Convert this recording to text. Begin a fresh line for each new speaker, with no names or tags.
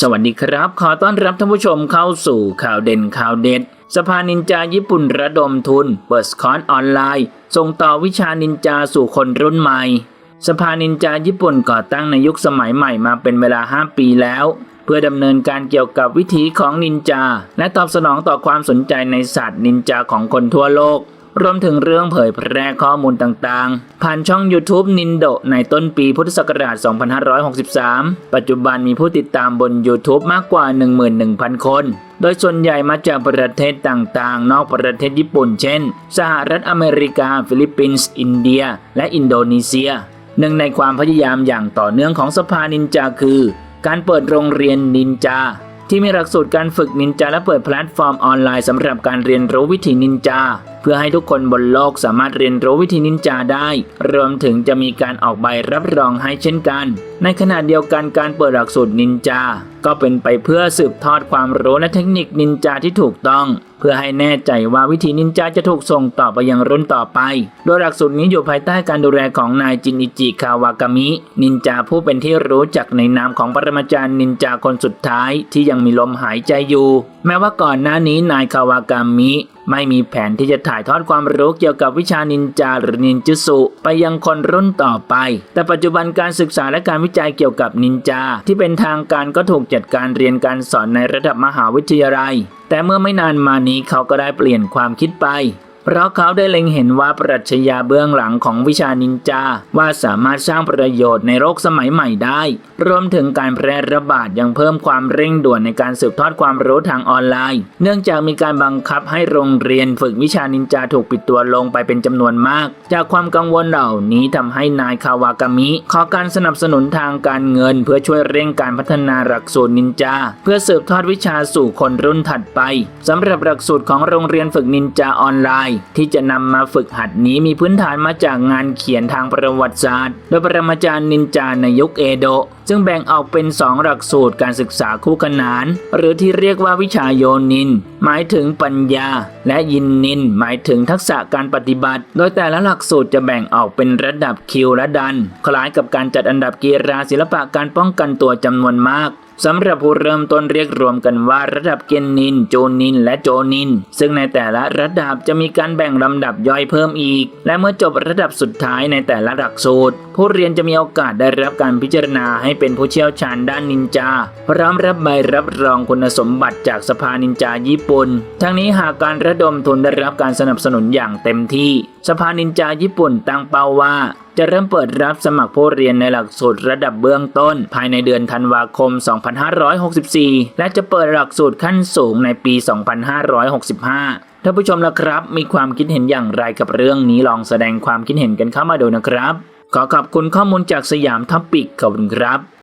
สวัสดีครับ ขอต้อนรับท่านผู้ชมเข้าสู่ข่าวเด่นข่าวเด็ด สภานินจาญี่ปุ่นระดมทุน เปิดคอร์สออนไลน์ ส่งต่อวิชานินจาสู่คนรุ่นใหม่ สภานินจาญี่ปุ่นก่อตั้งในยุคสมัยใหม่มาเป็นเวลา 5 ปีแล้ว เพื่อดำเนินการเกี่ยวกับวิถีของนินจา และตอบสนองต่อความสนใจในศาสตร์นินจาของคนทั่วโลก รวมถึงเรื่องเผยแพร่ข้อมูลต่างๆ ผ่านช่อง YouTube นินโดในต้นปีพุทธศักราช 2563 ปัจจุบันมีผู้ติดตามบน YouTube มากกว่า 11,000 คน โดยส่วนใหญ่มาจากประเทศต่างๆ นอกประเทศญี่ปุ่น เช่น สหรัฐอเมริกา ฟิลิปปินส์ อินเดีย และอินโดนีเซีย หนึ่งในความพยายามอย่างต่อเนื่องของสภานินจาคือ การเปิดโรงเรียนนินจาที่มีหลักสูตรการฝึกนินจาและเปิดแพลตฟอร์มออนไลน์สำหรับการเรียนรู้วิธีนินจา พื่อให้ทุกคนบนโลกสามารถเรียนรู้วิธีนินจาได้ รวมถึงจะมีการออกใบรับรองให้เช่นกัน ในขณะเดียวกันการเปิดหลักสูตรนินจา ก็เป็นไปเพื่อสืบทอดความรู้และเทคนิคนินจาที่ถูกต้อง เพื่อให้แน่ใจว่าวิธีนินจาจะถูกส่งต่อไปยังรุ่นต่อไป โดยหลักสูตรนี้อยู่ภายใต้การดูแลของนายจินอิจิคาวากามิ นินจาผู้เป็นที่รู้จักในนามของปรมาจารย์นินจาคนสุดท้ายที่ยังมีลมหายใจอยู่ แม้ว่าก่อนหน้านี้นายคาวากามิ ไม่มีแผนที่จะถ่ายทอดความรู้เกี่ยวกับวิชานินจาหรือนินจุสุไปยังคนรุ่นต่อไป แต่ปัจจุบันการศึกษาและการวิจัยเกี่ยวกับนินจา ที่เป็นทางการก็ถูกจัดการเรียนการสอนในระดับมหาวิทยาลัย แต่เมื่อไม่นานมานี้เขาก็ได้เปลี่ยนความคิดไป เพราะเขาได้เล็งเห็นว่าปรัชญาเบื้องหลังของวิชานินจาว่าสามารถสร้างประโยชน์ในโลกสมัยใหม่ได้ รวมถึงการแพร่ระบาดยังเพิ่มความเร่งด่วนในการสืบทอดความรู้ทางออนไลน์ เนื่องจากมีการบังคับให้โรงเรียนฝึกวิชานินจาถูกปิดตัวลงไปเป็นจำนวนมาก จากความกังวลเหล่านี้ทำให้นายคาวากามิ ขอการสนับสนุนทางการเงิน เพื่อช่วยเร่งการพัฒนาหลักสูตรนินจา เพื่อสืบทอดวิชาสู่คนรุ่นถัดไปสำหรับหลักสูตรของโรงเรียนฝึกนินจาออนไลน์ที่จะนำมาฝึกหัดนี้มีพื้นฐานมาจากงานเขียนทางประวัติศาสตร์ โดยปรมาจารย์นินจาในยุคเอโดะ ซึ่งแบ่งออกเป็น 2 หลักสูตรการศึกษาคู่ขนาน หรือที่เรียกว่าวิชาโยนิน หมายถึงปัญญา และยินนิน หมายถึงทักษะการปฏิบัติ โดยแต่ละหลักสูตรจะแบ่งออกเป็นระดับคิวและดัน คล้ายกับการจัดอันดับกีฬาศิลปะการป้องกันตัวจำนวนมากสำหรับผู้เริ่มต้นเรียกรวมกันว่าระดับเกนนิน โจนิน และโจนิน ซึ่งในแต่ละระดับจะมีการแบ่งลำดับย่อยเพิ่มอีก และเมื่อจบระดับสุดท้ายในแต่ละหลักสูตร ผู้เรียนจะมีโอกาสได้รับการพิจารณาให้เป็นผู้เชี่ยวชาญด้านนินจาพร้อมรับใบรับรองคุณสมบัติจากสภานินจาญี่ปุ่น ทั้งนี้หากการระดมทุนได้รับการสนับสนุนอย่างเต็มที่ สภานินจาญี่ปุ่นตั้งเป้าว่าจะเริ่มเปิดรับสมัครผู้เรียนในหลักสูตรระดับเบื้องต้น ภายในเดือนธันวาคม 2564 และจะเปิดหลักสูตรขั้นสูงในปี 2565 ท่านผู้ชมละครับ มีความคิดเห็นอย่างไรกับเรื่องนี้ลองแสดงความคิดเห็นกันเข้ามาดูนะครับ ขอขอบคุณข้อมูลจากสยามท็อปปิกขอบคุณครับ